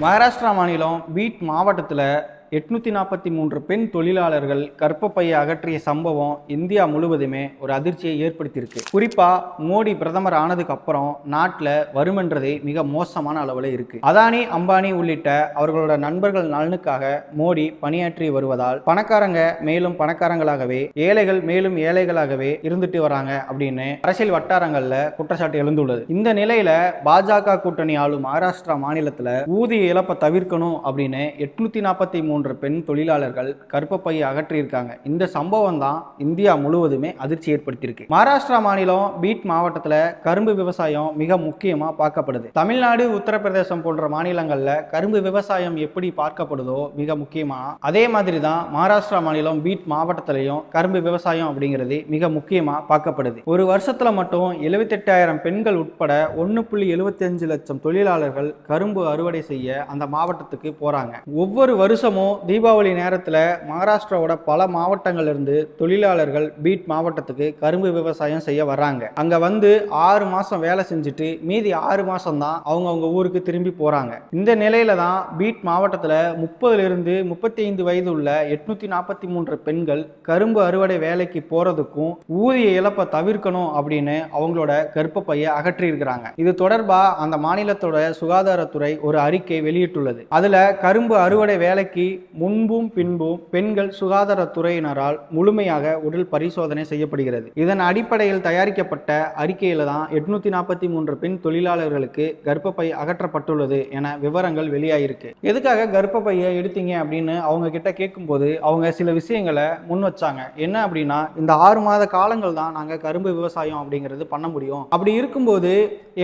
மகாராஷ்டிரா மாநிலம் பீட் மாவட்டத்தில் எட்நூத்தி நாற்பத்தி மூன்று பெண் தொழிலாளர்கள் கர்ப்பப்பையை அகற்றிய சம்பவம் இந்தியா முழுவதுமே ஒரு அதிர்ச்சியை ஏற்படுத்தியிருக்கு. குறிப்பாக மோடி பிரதமர் ஆனதுக்கு அப்புறம் நாட்டில் வருமென்றதே மிக மோசமான அளவில் இருக்குது அதானி அம்பானி உள்ளிட்ட அவர்களோட நண்பர்கள் நலனுக்காக மோடி பணியாற்றி வருவதால் பணக்காரங்க மேலும் பணக்காரங்களாகவே ஏழைகள் மேலும் ஏழைகளாகவே இருந்துட்டு வராங்க அப்படின்னு அரசியல் வட்டாரங்களில் குற்றச்சாட்டு எழுந்துள்ளது. இந்த நிலையில் பாஜக கூட்டணி ஆளும் மகாராஷ்டிரா மாநிலத்தில் ஊதிய இழப்பை தவிர்க்கணும் அப்படின்னு எட்நூத்தி நாற்பத்தி மூணு மூன்று பெண் தொழிலாளர்கள் கருப்பப்பையை அகற்றியிருக்காங்க. இந்த சம்பவம் தான் இந்தியா முழுவதுமே அதிர்ச்சி ஏற்படுத்தியிருக்கு. மகாராஷ்டிரா மாநிலம் பீட் மாவட்டத்தில் கரும்பு விவசாயம் மிக முக்கியமா பார்க்கப்படுது. தமிழ்நாடு உத்தரப்பிரதேசம் போன்ற மாநிலங்களில் கரும்பு விவசாயம் எப்படி பார்க்கப்படுதோ மிக முக்கியமா அதே மாதிரி தான் மகாராஷ்டிரா மாநிலம் பீட் மாவட்டத்திலையும் கரும்பு விவசாயம் அப்படிங்கிறது மிக முக்கியமா பார்க்கப்படுது. ஒரு வருஷத்துல மட்டும் எழுபத்தெட்டாயிரம் பெண்கள் உட்பட ஒன்று புள்ளி எழுபத்தஞ்சு லட்சம் தொழிலாளர்கள் கரும்பு அறுவடை செய்ய அந்த மாவட்டத்துக்கு போறாங்க. ஒவ்வொரு வருஷமும் தீபாவளி நேரத்தில் மகாராஷ்டிராவோட பல மாவட்டங்கள்லேருந்து தொழிலாளர்கள் பீட் மாவட்டத்துக்கு கரும்பு விவசாயம் செய்ய வர்றாங்க. அங்க வந்து ஆறு மாசம் வேலை செஞ்சுட்டு மீதி ஆறு மாசம் தான் அவங்க அவங்க ஊருக்கு திரும்பி போறாங்க. இந்த நிலையில தான் பீட் மாவட்டத்தில் முப்பதுல இருந்து முப்பத்தி ஐந்து வயது உள்ள எட்நூத்தி நாற்பத்தி மூன்று பெண்கள் கரும்பு அறுவடை வேலைக்கு போறதுக்கும் ஊதிய இழப்பை தவிர்க்கணும் அப்படின்னு அவங்களோட கருப்பப்பையை அகற்றியிருக்கிறாங்க. இது தொடர்பாக அந்த மாநிலத்தோட சுகாதாரத்துறை ஒரு அறிக்கை வெளியிட்டுள்ளது. அதுல கரும்பு அறுவடை வேலைக்கு முன்பும் பின்பும் பெண்கள் சுகாதாரத்துறையினரால் முழுமையாக உடல் பரிசோதனை செய்யப்படுகிறது. இதன் அடிப்படையில் தயாரிக்கப்பட்ட அறிக்கையில் தான் எட்நூத்தி நாற்பத்தி மூன்று பெண் தொழிலாளர்களுக்கு கர்ப்பப்பை அகற்றப்பட்டுள்ளது என விவரங்கள் வெளியாயிருக்கு. எதுக்காக கர்ப்பப்பையை எடுத்தீங்க அப்படின்னு அவங்க கிட்ட கேட்கும்போது அவங்க சில விஷயங்களை முன் வச்சாங்க. என்ன அப்படின்னா இந்த ஆறு மாத காலங்கள் தான் நாங்கள் கரும்பு விவசாயம் அப்படிங்கிறது பண்ண முடியும். அப்படி இருக்கும்போது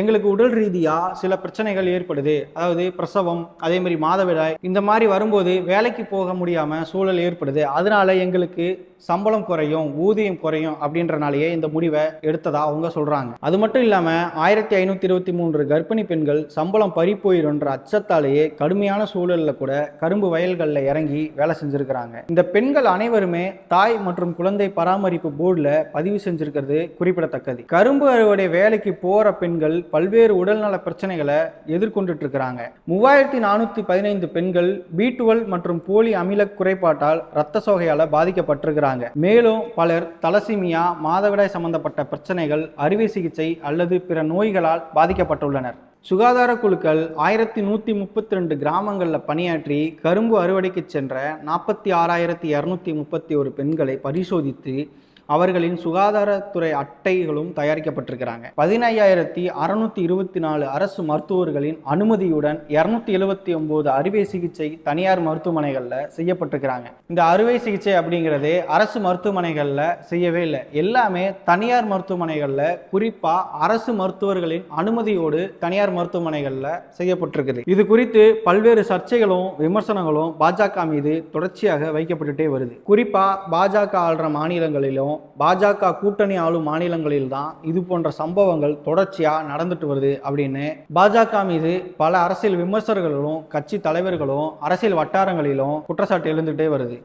எங்களுக்கு உடல் ரீதியா சில பிரச்சனைகள் ஏற்படுது. அதாவது பிரசவம் அதே மாதிரி மாதவிடாய் இந்த மாதிரி வரும்போது வேலை வேலைக்கு போக முடியாம சூழல் ஏற்படுது. அதனால எங்களுக்கு சம்பளம் குறையும் ஊதியம் குறையும் அப்படின்றனாலேயே இந்த முடிவை எடுத்ததா அவங்க சொல்றாங்க. அது மட்டும் இல்லாமல் ஆயிரத்தி ஐநூத்தி இருபத்தி மூன்று கர்ப்பிணி பெண்கள் சம்பளம் பறி போயிருன்ற அச்சத்தாலேயே கடுமையான சூழலில் கூட கரும்பு வயல்களில் இறங்கி வேலை செஞ்சிருக்கிறாங்க. இந்த பெண்கள் அனைவருமே தாய் மற்றும் குழந்தை பராமரிப்பு போர்டில் பதிவு செஞ்சிருக்கிறது குறிப்பிடத்தக்கது. கரும்பு அறுவடை வேலைக்கு போற பெண்கள் பல்வேறு உடல்நல பிரச்சனைகளை எதிர்கொண்டுட்டு இருக்கிறாங்க. மூவாயிரத்தி நானூத்தி பதினைந்து பெண்கள் பி மற்றும் போலி அமில குறைபாட்டால் இரத்த சோகையால் பாதிக்கப்பட்டிருக்கிறாங்க. மேலும் பலர் தலசிமியா மாதவிடாய் சம்பந்தப்பட்ட பிரச்சனைகள் அறுவை சிகிச்சை அல்லது பிற நோய்களால் பாதிக்கப்பட்டுள்ளனர். சுகாதார குழுக்கள் ஆயிரத்தி நூற்றி முப்பத்தி ரெண்டு கிராமங்களில் பணியாற்றி கரும்பு அறுவடைக்கு சென்ற நாற்பத்தி ஆறாயிரத்தி இரநூத்தி முப்பத்தி ஒரு பெண்களை பரிசோதித்து அவர்களின் சுகாதாரத்துறை அட்டைகளும் தயாரிக்கப்பட்டிருக்கிறாங்க. பதினையாயிரத்தி அறுநூத்தி இருபத்தி நாலு அரசு மருத்துவர்களின் அனுமதியுடன் இருநூத்தி எழுபத்தி ஒன்பது அறுவை சிகிச்சை தனியார் மருத்துவமனைகளில் செய்யப்பட்டிருக்கிறாங்க. இந்த அறுவை சிகிச்சை அப்படிங்கிறது அரசு மருத்துவமனைகளில் செய்யவே இல்லை. எல்லாமே தனியார் மருத்துவமனைகளில் குறிப்பாக அரசு மருத்துவர்களின் அனுமதியோடு தனியார் மருத்துவமனைகளில் செய்யப்பட்டிருக்குது. இது குறித்து பல்வேறு சர்ச்சைகளும் விமர்சனங்களும் பாஜக மீது தொடர்ச்சியாக வைக்கப்பட்டுட்டே வருது. குறிப்பாக பாஜக ஆள்ற மாநிலங்களிலும் பாஜக கூட்டணி ஆளும் மாநிலங்களில் தான் இது போன்ற சம்பவங்கள் தொடர்ச்சியா நடந்துட்டு வருது அப்படின்னு பாஜக மீது பல அரசியல் விமர்சகர்களும் கட்சி தலைவர்களும் அரசியல் வட்டாரங்களிலும் குற்றச்சாட்டு எழுந்துகிட்டே வருது.